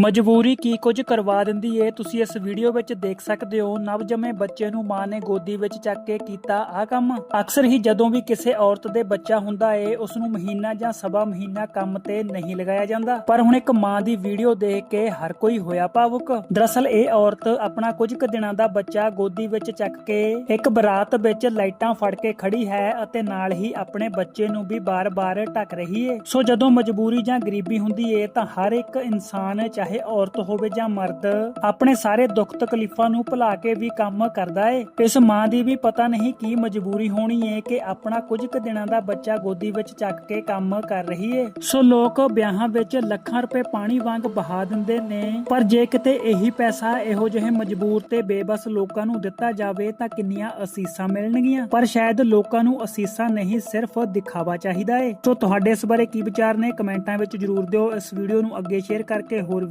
ਮਜਬੂਰੀ ਕੀ ਕੁਝ ਕਰਵਾ ਦਿੰਦੀ ਏ? ਤੁਸੀਂ ਇਸ ਵੀਡੀਓ ਵਿੱਚ ਦੇਖ ਸਕਦੇ ਹੋ ਨਵਜੰਮੇ ਬੱਚੇ ਨੂੰ ਮਾਂ ਨੇ ਗੋਦੀ ਵਿੱਚ ਚੱਕ ਕੇ ਕੀਤਾ ਆਹ ਕੰਮ। ਅਕਸਰ ਹੀ ਜਦੋਂ ਵੀ ਕਿਸੇ ਔਰਤ ਦੇ ਬੱਚਾ ਹੁੰਦਾ ਏ ਉਸ ਨੂੰ ਮਹੀਨਾ ਜਾਂ ਸਵਾ ਮਹੀਨਾ ਕੰਮ ਤੇ ਨਹੀਂ ਲਗਾਇਆ ਜਾਂਦਾ। ਪਰ ਹੁਣ ਇੱਕ ਮਾਂ ਦੀ ਵੀਡੀਓ ਦੇਖ ਕੇ ਹਰ ਕੋਈ ਹੋਇਆ ਭਾਵੁਕ। ਦਰਅਸਲ ਇਹ ਔਰਤ ਆਪਣਾ ਕੁਝ ਕੁ ਦਿਨਾਂ ਦਾ ਬੱਚਾ ਗੋਦੀ ਵਿੱਚ ਚੱਕ ਕੇ ਇੱਕ ਬਰਾਤ ਵਿੱਚ ਲਾਈਟਾਂ ਫੜ ਕੇ ਖੜੀ ਹੈ ਅਤੇ ਨਾਲ ਹੀ ਆਪਣੇ ਬੱਚੇ ਨੂੰ ਵੀ ਬਾਰ-ਬਾਰ ਢੱਕ ਰਹੀ ਏ। ਸੋ ਜਦੋਂ ਮਜਬੂਰੀ ਜਾਂ ਗਰੀਬੀ ਹੁੰਦੀ ਏ, ਤਾਂ ਹਰ ਇੱਕ ਇਨਸਾਨ ਚਾਹੇ ਚਾਹੇ ਔਰਤ ਹੋਵੇ ਜਾਂ ਮਰਦ, ਆਪਣੇ ਸਾਰੇ ਦੁੱਖ ਤਕਲੀਫਾਂ ਨੂੰ ਭੁਲਾ ਕੇ ਵੀ ਕੰਮ ਕਰਦਾ ਏ। ਇਸ ਮਾਂ ਦੀ ਵੀ ਪਤਾ ਨਹੀਂ ਕੀ ਮਜਬੂਰੀ ਹੋਣੀ ਏ ਕਿ ਆਪਣਾ ਕੁਝ ਕੁ ਦਿਨਾਂ ਦਾ ਬੱਚਾ ਗੋਦੀ ਵਿੱਚ ਚੱਕ ਕੇ ਕੰਮ ਕਰ ਰਹੀ ਏ। ਸੋ ਲੋਕ ਵਿਆਹਾਂ ਵਿੱਚ ਲੱਖਾਂ ਰੁਪਏ ਪਾਣੀ ਵਾਂਗ ਬਹਾ ਦਿੰਦੇ ਨੇ। ਪਰ ਜੇ ਕਿਤੇ ਇਹੀ ਪੈਸਾ ਇਹੋ ਜਿਹੇ ਮਜਬੂਰ ਤੇ ਬੇਬਸ ਲੋਕਾਂ ਨੂੰ ਦਿੱਤਾ ਜਾਵੇ ਤਾਂ ਕਿੰਨੀਆਂ ਅਸੀਸਾਂ ਮਿਲਣਗੀਆਂ। ਪਰ ਸ਼ਾਇਦ ਲੋਕਾਂ ਨੂੰ ਅਸੀਸਾਂ ਨਹੀਂ ਸਿਰਫ ਦਿਖਾਵਾ ਚਾਹੀਦਾ ਏ। ਸੋ ਤੁਹਾਡੇ ਇਸ ਬਾਰੇ ਕੀ ਵਿਚਾਰ ਨੇ? ਕਮੈਂਟਾਂ ਵਿੱਚ ਜਰੂਰ ਦਿਓ। ਇਸ ਵੀਡੀਓ ਨੂੰ ਅੱਗੇ ਸ਼ੇਅਰ ਕਰਕੇ ਹੋਰ